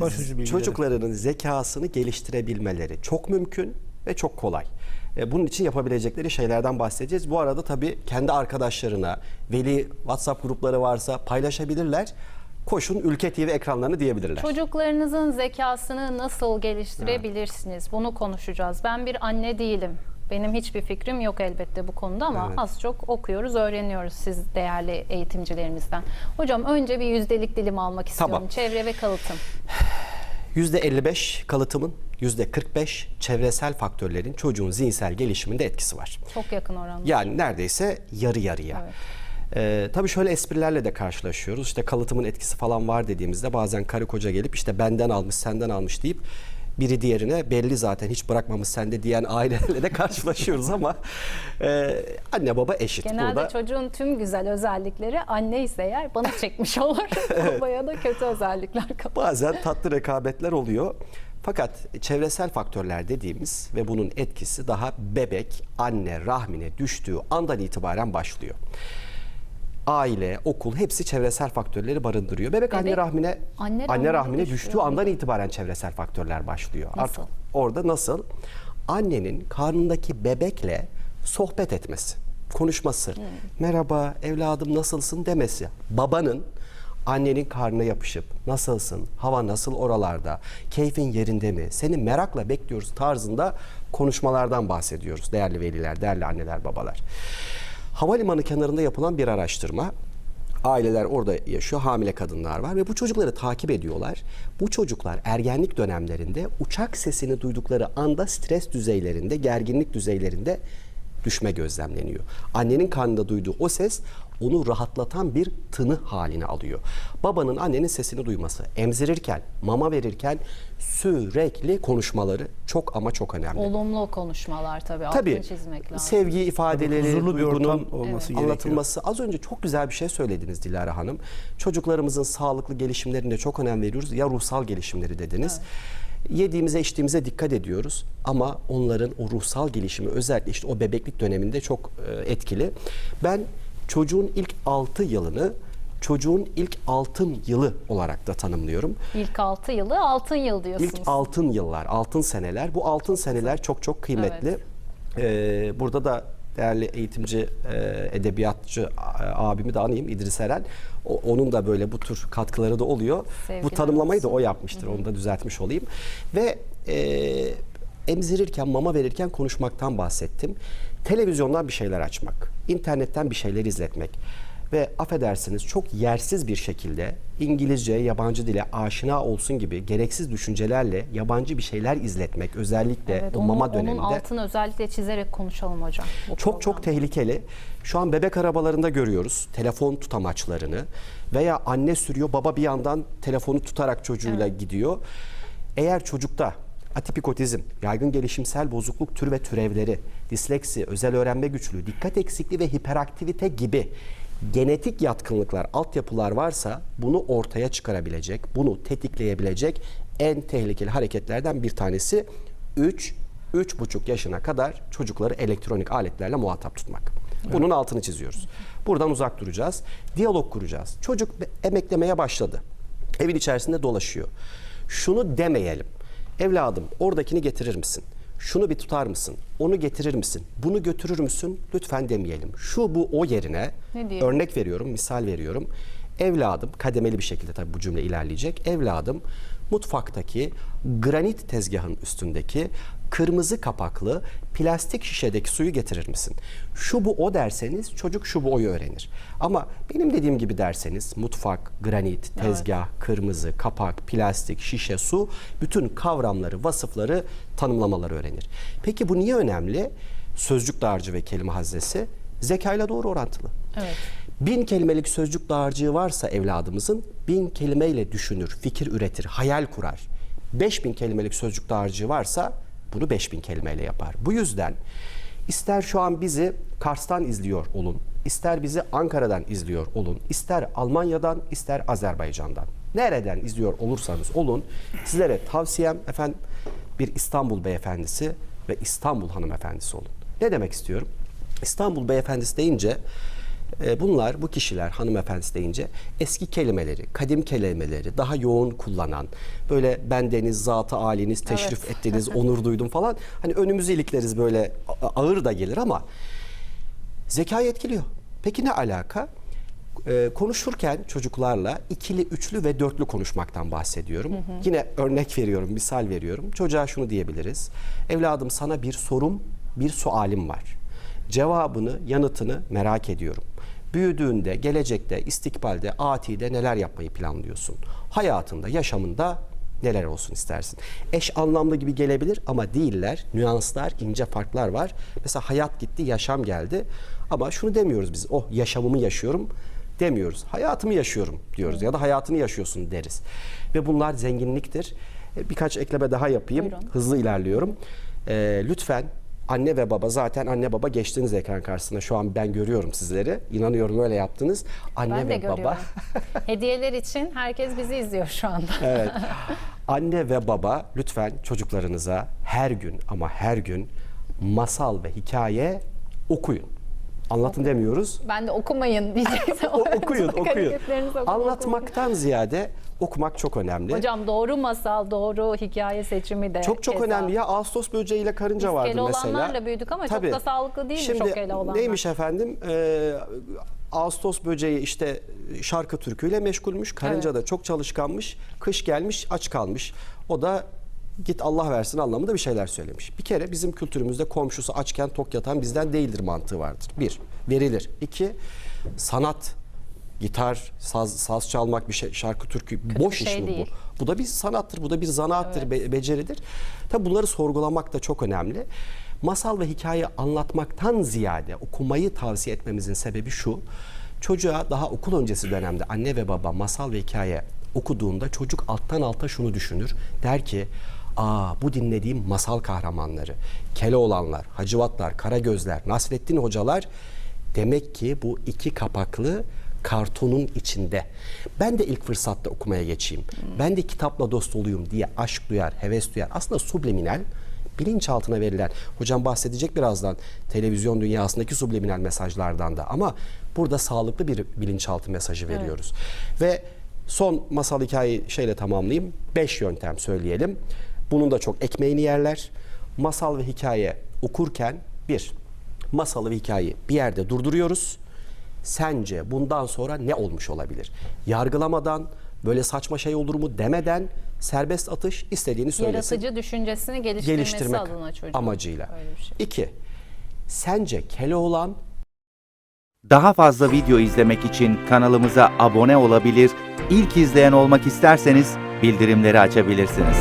Başucu bilgileri. çocuklarının zekasını geliştirebilmeleri çok mümkün ve çok kolay. E, Bunun için yapabilecekleri şeylerden bahsedeceğiz. Bu arada tabii kendi arkadaşlarına, veli WhatsApp grupları varsa paylaşabilirler. Koşun Ülke TV ekranlarını diyebilirler. Çocuklarınızın zekasını nasıl geliştirebilirsiniz? Bunu konuşacağız. Ben bir anne değilim. Benim hiçbir fikrim yok elbette bu konuda ama Evet. az çok okuyoruz, öğreniyoruz siz değerli eğitimcilerimizden. Hocam önce bir yüzdelik dilim almak istiyorum. Tamam. Çevre ve kalıtım. %55 kalıtımın, %45 çevresel faktörlerin çocuğun zihinsel gelişiminde etkisi var. Çok yakın oran. Yani neredeyse yarı yarıya. Evet. Ee, tabii şöyle esprilerle de karşılaşıyoruz. İşte kalıtımın etkisi falan var dediğimizde bazen karı koca gelip işte benden almış senden almış deyip biri diğerine belli zaten hiç bırakmamış sende diyen ailelerle de karşılaşıyoruz ama e, anne baba eşit. Genelde Burada çocuğun tüm güzel özellikleri anne ise eğer bana çekmiş olur. Babaya da kötü özellikler kalır. bazen tatlı rekabetler oluyor. Fakat çevresel faktörler dediğimiz ve bunun etkisi daha bebek anne rahmine düştüğü andan itibaren başlıyor. Aile, okul hepsi çevresel faktörleri barındırıyor. Bebek, anne Bebek, rahmine anne anne, rahmine düştüğü andan itibaren çevresel faktörler başlıyor. Nasıl? Artık orada nasıl? Annenin karnındaki bebekle sohbet etmesi, konuşması, Hmm. merhaba evladım nasılsın demesi, babanın annenin karnına yapışıp nasılsın, hava nasıl oralarda, keyfin yerinde mi, seni merakla bekliyoruz tarzında konuşmalardan bahsediyoruz değerli veliler, değerli anneler, babalar. Havalimanı kenarında yapılan bir araştırma. Aileler orada yaşıyor, hamile kadınlar var ve bu çocukları takip ediyorlar. Bu çocuklar ergenlik dönemlerinde uçak sesini duydukları anda stres düzeylerinde, gerginlik düzeylerinde düşme gözlemleniyor. Annenin karnında duyduğu o ses onu rahatlatan bir tını haline alıyor. Babanın annenin sesini duyması, emzirirken, mama verirken sürekli konuşmaları çok ama çok önemli. Olumlu konuşmalar tabii, Tabii altını çizmek lazım. sevgi ifadeleri, huzurlu bir ortam olması gerekiyor. anlatılması. Az önce çok güzel bir şey söylediniz Dilara Hanım. Çocuklarımızın sağlıklı gelişimlerine çok önem veriyoruz. Ya ruhsal gelişimleri dediniz. Yediğimize içtiğimize dikkat ediyoruz ama onların o ruhsal gelişimi özellikle işte o bebeklik döneminde çok e, etkili. Ben çocuğun ilk 6 yılını çocuğun ilk altın yılı olarak da tanımlıyorum. İlk 6 yılı altın yıl diyorsunuz. İlk altın yıllar, altın seneler. Bu altın seneler çok çok kıymetli. Ee, burada da değerli eğitimci, e, edebiyatçı e, abimi de anayım İdris Eren. O- onun da böyle bu tür katkıları da oluyor. Sevgiler bu tanımlamayı da olsun. o yapmıştır. Onu da düzeltmiş olayım. Ve e, emzirirken, mama verirken konuşmaktan bahsettim. Televizyondan bir şeyler açmak, internetten bir şeyler izletmek ve affedersiniz çok yersiz bir şekilde İngilizce, yabancı dile aşina olsun gibi gereksiz düşüncelerle yabancı bir şeylar izletmek özellikle Evet, o onun, mama onun döneminde altını özellikle çizerek konuşalım hocam. çok çok programda. tehlikeli. Şu an bebek arabalarında görüyoruz telefon tutamaçlarını veya anne sürüyor baba bir yandan telefonu tutarak çocuğuyla gidiyor. Eğer çocukta atipik otizm, yaygın gelişimsel bozukluk tür ve türevleri, disleksi, özel öğrenme güçlüğü, dikkat eksikliği ve hiperaktivite gibi genetik yatkınlıklar, altyapılar varsa bunu ortaya çıkarabilecek, bunu tetikleyebilecek en tehlikeli hareketlerden bir tanesi 3 3,5 yaşına kadar çocukları elektronik aletlerle muhatap tutmak. Bunun altını çiziyoruz. Buradan uzak duracağız. Diyalog kuracağız. Çocuk emeklemeye başladı. Evin içerisinde dolaşıyor. Şunu demeyelim. Evladım oradakini getirir misin? Şunu bir tutar mısın? Onu getirir misin? Bunu götürür müsün? Lütfen demeyelim. Şu bu o yerine örnek veriyorum, misal veriyorum. Evladım kademeli bir şekilde tabii bu cümle ilerleyecek. Evladım mutfaktaki granit tezgahın üstündeki kırmızı kapaklı plastik şişedeki suyu getirir misin? Şu bu o derseniz çocuk şu bu oyu öğrenir. Ama benim dediğim gibi derseniz mutfak, granit, tezgah, kırmızı, kapak, plastik, şişe, su bütün kavramları, vasıfları, tanımlamaları öğrenir. Peki bu niye önemli? Sözcük dağarcığı ve kelime haznesi zekayla doğru orantılı. Evet. Bin kelimelik sözcük dağarcığı varsa evladımızın bin kelimeyle düşünür, fikir üretir, hayal kurar. Beş bin kelimelik sözcük dağarcığı varsa bunu beş bin kelimeyle yapar. Bu yüzden ister şu an bizi Kars'tan izliyor olun, ister bizi Ankara'dan izliyor olun, ister Almanya'dan, ister Azerbaycan'dan. Nereden izliyor olursanız olun, sizlere tavsiyem efendim bir İstanbul beyefendisi ve İstanbul hanımefendisi olun. Ne demek istiyorum? İstanbul beyefendisi deyince E, Bunlar, bu kişiler hanımefendisi deyince eski kelimeleri, kadim kelimeleri daha yoğun kullanan, böyle bendeniz, zatı haliniz, teşrif ettiniz, onur duydum falan. Hani önümüzü ilikleriz böyle ağır da gelir ama zekayı etkiliyor. Peki ne alaka? Ee, konuşurken çocuklarla ikili, üçlü ve dörtlü konuşmaktan bahsediyorum. Yine örnek veriyorum, misal veriyorum. Çocuğa şunu diyebiliriz. Evladım sana bir sorum, bir sualim var. Cevabını, yanıtını merak ediyorum. Büyüdüğünde, gelecekte, istikbalde, atide neler yapmayı planlıyorsun? Hayatında, yaşamında neler olsun istersin? Eş anlamlı gibi gelebilir ama değiller. Nüanslar, ince farklar var. Mesela hayat gitti, yaşam geldi. Ama şunu demiyoruz biz. Oh yaşamımı yaşıyorum demiyoruz. Hayatımı yaşıyorum diyoruz ya da hayatını yaşıyorsun deriz. Ve bunlar zenginliktir. E, Birkaç ekleme daha yapayım. Buyurun. Hızlı ilerliyorum. E, lütfen anne ve baba zaten anne baba geçtiniz ekran karşısına. Şu an ben görüyorum sizleri. İnanıyorum öyle yaptınız. Anne Ben de ve görüyorum. baba Hediyeler için herkes bizi izliyor şu anda. Evet. Anne ve baba lütfen çocuklarınıza her gün ama her gün masal ve hikaye okuyun. Anlatın demiyoruz. Ben de okumayın diyecektim. Okuyun, okuyun. Okuyun. Anlatmaktan ziyade okumak çok önemli. Hocam doğru masal, doğru hikaye seçimi de çok çok keza. önemli ya. Ağustos böceğiyle karınca Biz vardı mesela. Keloğlanlarla büyüdük ama çok da sağlıklı değil mi Şimdi, çok Keloğlanlar? neymiş efendim? Ee, Ağustos böceği işte şarkı türküyle meşgulmüş. Karınca Evet. da çok çalışkanmış. Kış gelmiş aç kalmış. O da git Allah versin anlamında bir şeyler söylemiş. Bir kere bizim kültürümüzde komşusu açken tok yatan bizden değildir mantığı vardır. Bir, verilir. İki, sanat, gitar, saz, saz çalmak bir şey, şarkı türkü boş bir iş şey mi değil. bu? Bu da bir sanattır, bu da bir zanaattır, be- beceridir. Tabi bunları sorgulamak da çok önemli. Masal ve hikaye anlatmaktan ziyade okumayı tavsiye etmemizin sebebi şu. Çocuğa daha okul öncesi dönemde anne ve baba masal ve hikaye okuduğunda çocuk alttan alta şunu düşünür. Der ki, aa bu dinlediğim masal kahramanları, Keloğlanlar, Hacivatlar, Karagözler, Nasrettin Hocalar demek ki bu iki kapaklı kartonun içinde. Ben de ilk fırsatta okumaya geçeyim. Ben de kitapla dost olayım diye aşk duyar, heves duyar. Aslında subliminal bilinçaltına verilen, hocam bahsedecek birazdan televizyon dünyasındaki subliminal mesajlardan da ama burada sağlıklı bir bilinçaltı mesajı veriyoruz. Ve son masal hikayeyi şeyle tamamlayayım. Beş yöntem söyleyelim. Bunun da çok ekmeğini yerler. Masal ve hikaye okurken bir, masalı ve hikayeyi bir yerde durduruyoruz. Sence bundan sonra ne olmuş olabilir? Yargılamadan, böyle saçma şey olur mu demeden serbest atış istediğini söylesin. Yaratıcı düşüncesini geliştirmesi geliştirmek adına çocuğun. amacıyla. Şey. İki, sence Keloğlan Daha fazla video izlemek için kanalımıza abone olabilir, ilk izleyen olmak isterseniz bildirimleri açabilirsiniz.